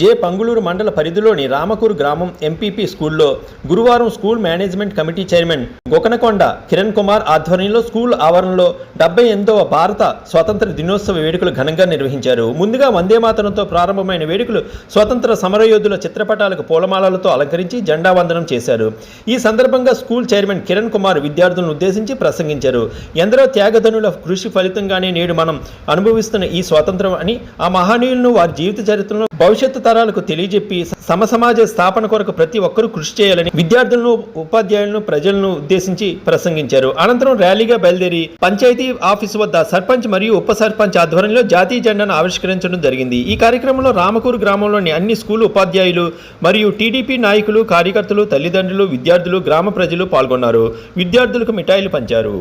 జే. పంగులూరు మండల పరిధిలోని రామకూరు గ్రామం ఎంపీపీ స్కూల్లో గురువారం school management committee chairman Gokanakonda Kiran Kumar ఆధ్వర్యంలో స్కూల్ ఆవరణలో డెబ్బై ఎనిమిదవ భారత స్వాతంత్ర దినోత్సవ వేడుకలు ఘనంగా నిర్వహించారు. ముందుగా వందే మాతరంతో ప్రారంభమైన వేడుకలు స్వతంత్ర సమరయోధుల చిత్రపటాలకు పూలమాలలతో అలంకరించి జెండా వందనం చేశారు. ఈ సందర్భంగా స్కూల్ చైర్మన్ కిరణ్ కుమార్ విద్యార్థులను ఉద్దేశించి ప్రసంగించారు. ఎందరో త్యాగధనుల కృషి ఫలితంగానే నేడు మనం అనుభవిస్తున్న ఈ స్వాతంత్రం అని ఆ మహనీయులను వారి జీవిత చరిత్రను భవిష్యత్తు తరాలకు తెలియజెప్పి సమసమాజ స్థాపన కొరకు ప్రతి ఒక్కరూ కృషి చేయాలని విద్యార్థులను ఉపాధ్యాయులను ప్రజలను ఉద్దేశించి ప్రసంగించారు. అనంతరం ర్యాలీగా బయలుదేరి పంచాయతీ ఆఫీసు వద్ద సర్పంచ్ మరియు ఉప సర్పంచ్ ఆధ్వర్యంలో జాతీయ జెండాను ఆవిష్కరించడం జరిగింది. ఈ కార్యక్రమంలో రామకూరు గ్రామంలోని అన్ని స్కూల్ ఉపాధ్యాయులు మరియు టీడీపీ నాయకులు కార్యకర్తలు తల్లిదండ్రులు విద్యార్థులు గ్రామ ప్రజలు పాల్గొన్నారు. విద్యార్థులకు మిఠాయిలు పంచారు.